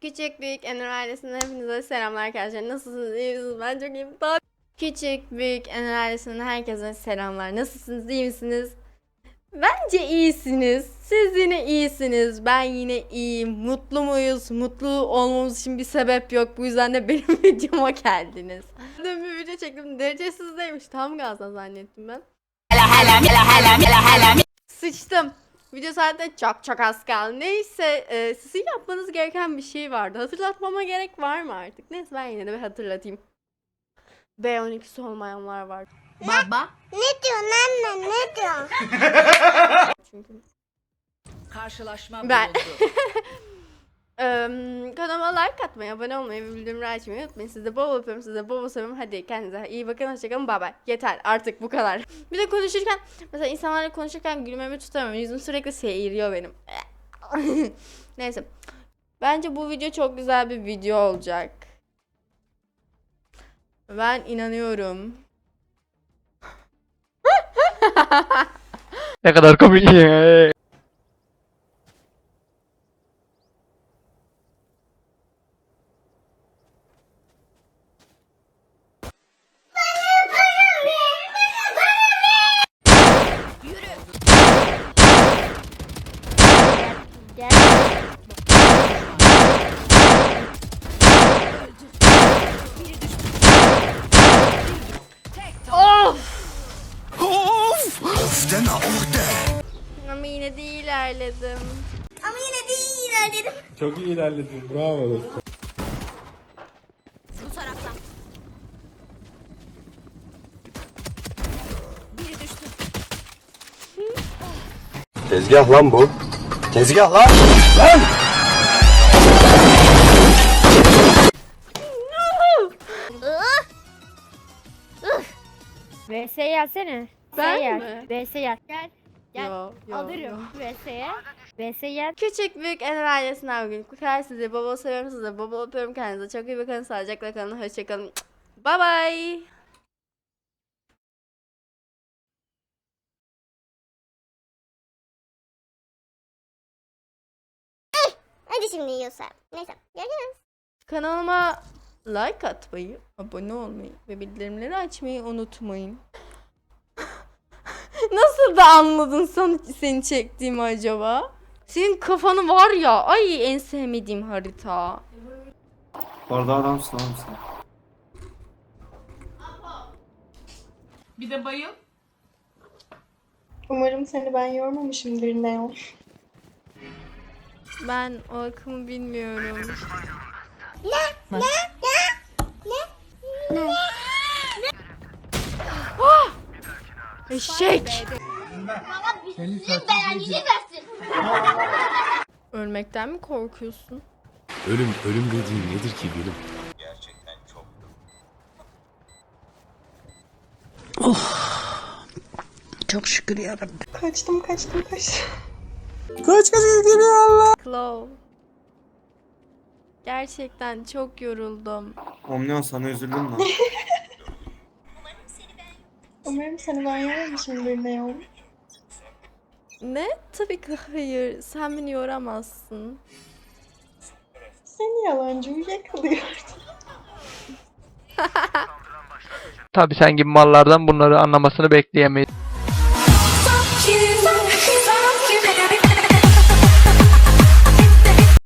Küçük Büyük Enur ailesinden hepinize selamlar arkadaşlar. Nasılsınız? İyi misiniz? Ben çok iyiyim. Daha... Küçük Büyük Enur ailesinden herkese selamlar. Nasılsınız? İyi misiniz? Bence iyisiniz. Siz yine iyisiniz. Ben yine iyiyim. Mutlu muyuz? Mutlu olmamız için bir sebep yok. Bu yüzden de benim videoma geldiniz. Dün bir video çektim. Derecesizdeymiş. Tam gazdan zannettim ben. Sıçtım. Video zaten çok çok az kaldı. Neyse e, sizin yapmanız gereken bir şey vardı. Hatırlatmama gerek var mı artık? Neyse ben yine de bir hatırlatayım. B12'si olmayanlar var. Baba. Ne diyorsun anne ne diyorsun? Çünkü. Karşılaşma Ben- bulundu. Eee, kanalıma like atmayı, abone olmayı ve bildirimleri açmayı unutmayın. Size bol öpüyorum, size bol seviyorum. Hadi kendinize iyi bakın, hoşçakalın, bay bay. Yeter artık bu kadar. Bir de konuşurken, mesela insanlarla konuşurken gülmemi tutamıyorum. Yüzüm sürekli seyiriyor benim. Neyse. Bence bu video çok güzel bir video olacak. Ben inanıyorum. Ne kadar komik ya. Ama yine de iyi ilerledim. Ama yine de iyi ilerledim. Çok iyi ilerledin. Bravo dostum. Bu taraftan. Biri düştü. Tezgah lan bu. Tezgah lan. Lan! VS gelsene. Ben VS mi? gel. VS gel. Gel. Gel. Yo, yo, Alırım yo. VS'ye. VS gel. Küçük büyük en ailesinden bugün bu kadar sizi baba seviyorum size baba öpüyorum kendinize çok iyi bakın sağlıcakla kalın hoşçakalın bye bye Hadi şimdi yiyorsa. Neyse görüşürüz. kanalıma like atmayı abone olmayı ve bildirimleri açmayı unutmayın nasıl da anladın sen, seni çektiğimi acaba senin kafanı var ya ay en sevmediğim harita Orada adamsın oğlum sen. Bir de bayıl. Umarım seni ben yormamışımdır Neon. ben o akımı bilmiyorum Ah! Eşek. Ölmekten mi korkuyorsun? Ölüm, ölüm dediğin nedir ki gülüm? Kaçtım kaçtım kaçtım. Claw. Gerçekten çok yoruldum. Omnion sana üzüldüm lan. Umarım seni ben yormamışımdır Neon. Ne? Tabii ki hayır. Sen beni yoramazsın. Seni yalancı yakalıyordum. Tabi sen gibi mallardan bunları anlamasını bekleyemeyiz.